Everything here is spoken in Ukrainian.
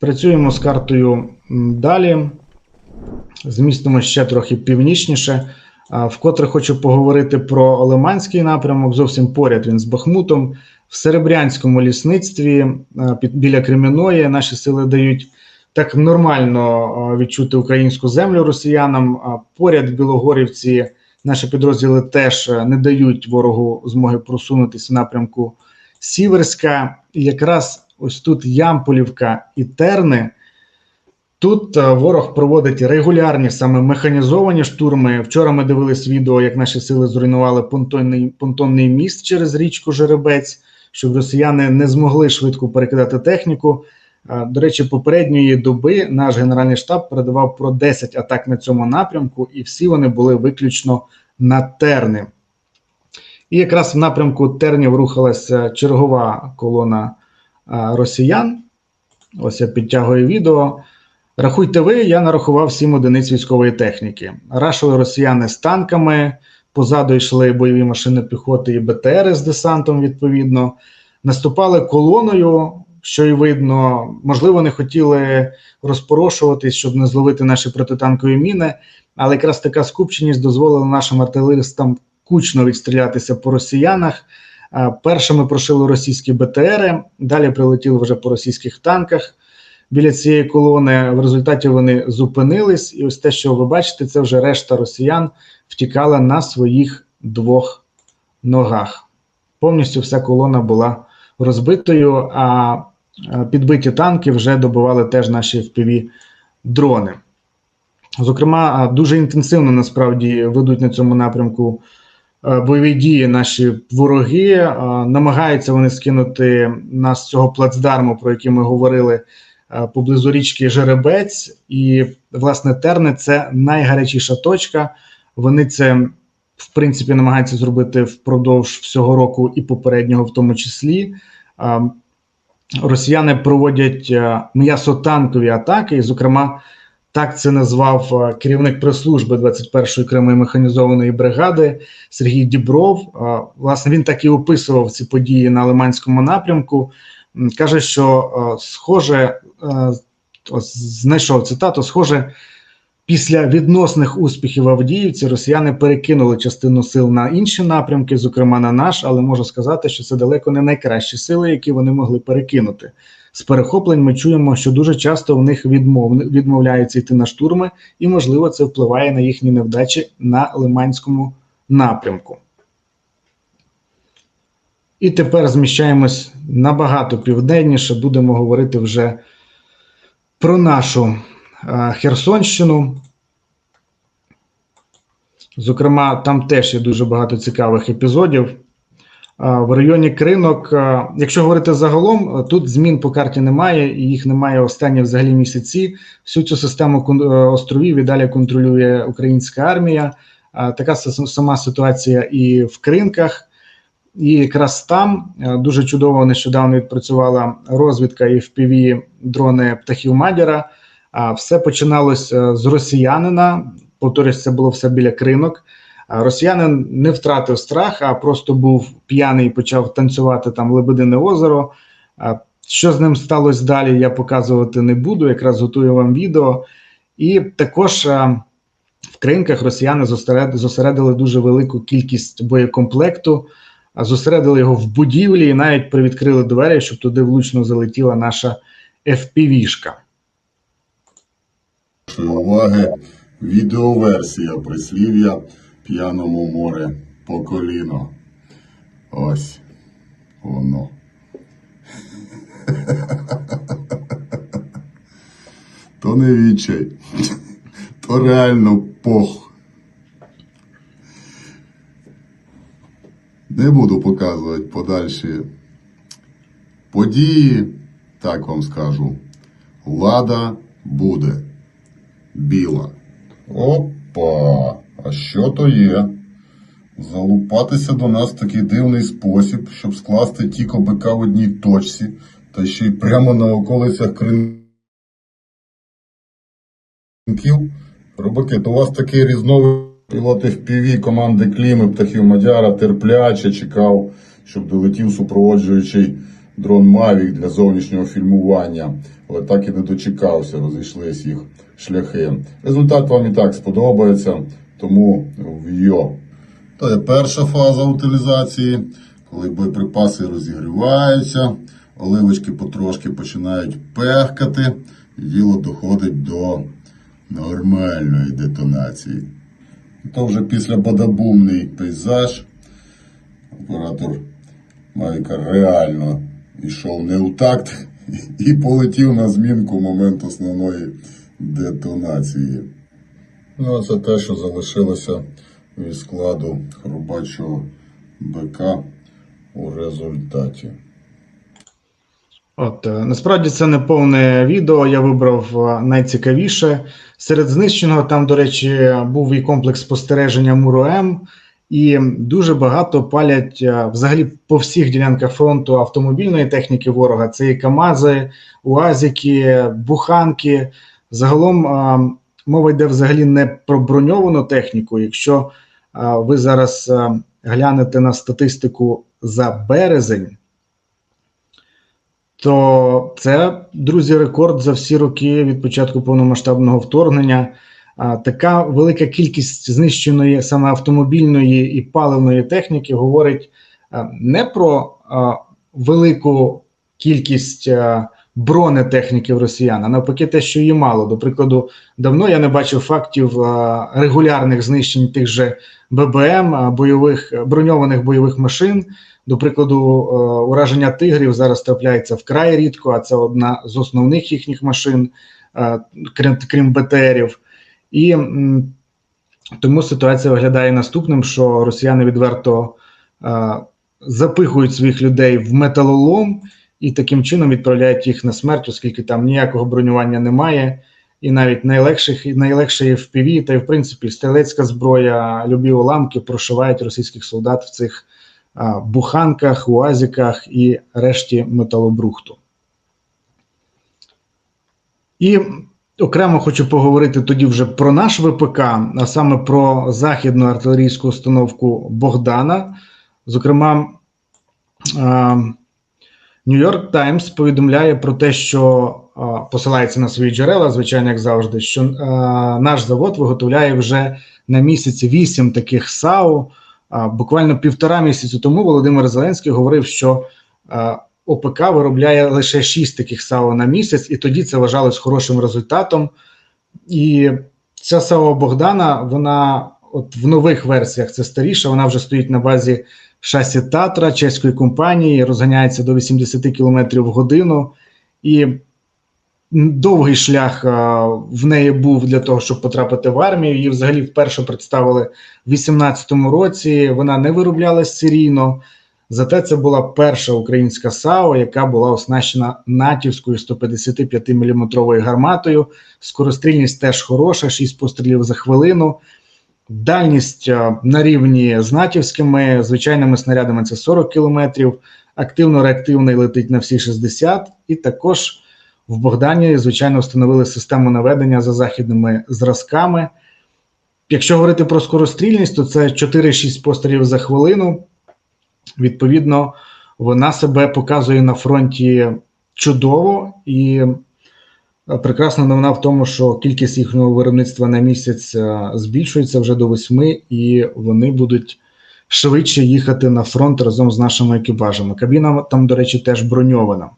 Працюємо з картою далі. Змістимо ще трохи північніше. Вкотре хочу поговорити про Лиманський напрямок. Зовсім поряд він з Бахмутом. В Серебрянському лісництві біля Креміної наші сили дають так нормально відчути українську землю росіянам. Поряд Білогорівці наші підрозділи теж не дають ворогу змоги просунутися в напрямку Сіверська. І якраз ось тут Ямполівка і Терни. Тут е, ворог проводить регулярні саме механізовані штурми. Вчора ми дивились відео, як наші сили зруйнували понтонний, понтонний міст через річку Жеребець, щоб росіяни не змогли швидко перекидати техніку. Е, До речі, попередньої доби наш генеральний штаб передавав про 10 атак на цьому напрямку, і всі вони були виключно на терни. І якраз в напрямку тернів рухалася чергова колона росіян. Ось я підтягую відео. Рахуйте ви, я нарахував 7 одиниць військової техніки. Рашили росіяни з танками, позаду йшли бойові машини піхоти і БТРи з десантом, відповідно. Наступали колоною, що й видно. Можливо, не хотіли розпорошуватись, щоб не зловити наші протитанкові міни, але якраз така скупченість дозволила нашим артилеристам кучно відстрілятися по росіянах. Першими прошили російські БТРи, далі прилетіли вже по російських танках біля цієї колони. В результаті вони зупинились, і ось те, що ви бачите, це вже решта росіян втікала на своїх двох ногах. Повністю вся колона була розбитою, а підбиті танки вже добивали теж наші fpv дрони. Зокрема, дуже інтенсивно насправді ведуть на цьому напрямку бойові дії наші вороги. Е, Намагаються вони скинути нас цього плацдарму, про який ми говорили е, поблизу річки Жеребець. І, власне, Терни це найгарячіша точка. Вони це, в принципі, намагаються зробити впродовж всього року і попереднього, в тому числі. Е, Росіяни проводять е, м'ясотанкові атаки, і, зокрема, так це назвав е, керівник прес-служби 21-ї окремої механізованої бригади Сергій Дібров. Е, Власне, він так і описував ці події на Лиманському напрямку. Каже, що е, схоже, ось знайшов цитату: схоже, після відносних успіхів Авдіївці росіяни перекинули частину сил на інші напрямки, зокрема на наш, але можу сказати, що це далеко не найкращі сили, які вони могли перекинути. З перехоплень ми чуємо, що дуже часто в них відмов... відмовляються йти на штурми, і, можливо, це впливає на їхні невдачі на Лиманському напрямку. І тепер зміщаємось набагато південніше. Будемо говорити вже про нашу е, Херсонщину. Зокрема, там теж є дуже багато цікавих епізодів. В районі Кринок, якщо говорити загалом, тут змін по карті немає, і їх немає останні взагалі місяці. Всю цю систему е, островів і далі контролює українська армія. Така сама ситуація і в Кринках. І якраз там е, дуже чудово нещодавно відпрацювала розвідка і FPV дрони птахів Мадяра. А все починалось е, з росіянина. Повторюсь, це було все біля кринок. Росіянин не втратив страх, а просто був п'яний і почав танцювати там Лебедине озеро. Що з ним сталося далі, я показувати не буду. Якраз готую вам відео. І також в кринках росіяни зосередили дуже велику кількість боєкомплекту, зосередили його в будівлі і навіть привідкрили двері, щоб туди влучно залетіла наша FPV-шка. Уваги відеоверсія прислів'я п'яному море по коліно. Ось воно. То не відчай, то реально пох. Не буду показувати подальші події, так вам скажу. Влада буде біла. Опа! А що то є? Залупатися до нас в такий дивний спосіб, щоб скласти ті КБК в одній точці, та ще й прямо на околицях кринків. Робаки, то у вас такий різновид пілот FPV команди Кліми птахів Мадяра терпляче чекав, щоб долетів супроводжуючий дрон Mavic для зовнішнього фільмування. але так і не дочекався, розійшлись їх шляхи. Результат вам і так сподобається, тому в йо. Та є перша фаза утилізації, коли боєприпаси розігріваються, оливочки потрошки починають пехкати, і діло доходить до нормальної детонації. То вже після бадабумний пейзаж. Оператор Мавіка реально йшов не у такт і полетів на змінку в момент основної детонації. Ну, а це те, що залишилося від складу хробачого БК у результаті. От е, насправді це не повне відео. Я вибрав е, найцікавіше. Серед знищеного там, до речі, був і комплекс спостереження Муру М, і дуже багато палять е, взагалі по всіх ділянках фронту автомобільної техніки ворога. Це і Камази, УАЗики, Буханки. Загалом мова йде взагалі не про броньовану техніку. Якщо е, ви зараз е, глянете на статистику за березень то це, друзі, рекорд за всі роки від початку повномасштабного вторгнення. А, така велика кількість знищеної саме автомобільної і паливної техніки говорить а, не про а, велику кількість а, бронетехніки в росіян, а навпаки, те, що її мало. До прикладу, давно я не бачив фактів регулярних знищень тих же ББМ, бойових броньованих бойових машин. До прикладу, ураження тигрів зараз трапляється вкрай рідко, а це одна з основних їхніх машин, крім, крім БТРів. І тому ситуація виглядає наступним: що росіяни відверто запихують своїх людей в металолом і таким чином відправляють їх на смерть, оскільки там ніякого бронювання немає. І навіть найлегших, найлегше FPV, та й в принципі стрілецька зброя, любі уламки прошивають російських солдат в цих а, буханках, уазиках і решті металобрухту. І окремо хочу поговорити тоді вже про наш ВПК, а саме про західну артилерійську установку Богдана. Зокрема, Нью-Йорк Таймс повідомляє про те, що посилається на свої джерела, звичайно, як завжди, що наш завод виготовляє вже на місяці вісім таких САУ. Буквально півтора місяці тому Володимир Зеленський говорив, що ОПК виробляє лише шість таких САУ на місяць, і тоді це вважалось хорошим результатом. І ця САУ Богдана, вона от в нових версіях це старіша, вона вже стоїть на базі шасі Татра чеської компанії, розганяється до 80 км в годину. І довгий шлях в неї був для того, щоб потрапити в армію. Її взагалі вперше представили в 18-му році. Вона не вироблялась серійно. Зате це була перша українська САУ, яка була оснащена натівською 155 мм гарматою. Скорострільність теж хороша, 6 пострілів за хвилину. Дальність на рівні з натівськими звичайними снарядами це 40 кілометрів. Активно-реактивний летить на всі 60, і також в Богдані, звичайно, встановили систему наведення за західними зразками. Якщо говорити про скорострільність, то це 4-6 пострілів за хвилину. Відповідно, вона себе показує на фронті чудово і е, прекрасна новина в тому, що кількість їхнього виробництва на місяць е, збільшується вже до восьми, і вони будуть швидше їхати на фронт разом з нашими екіпажами. Кабіна там, до речі, теж броньована.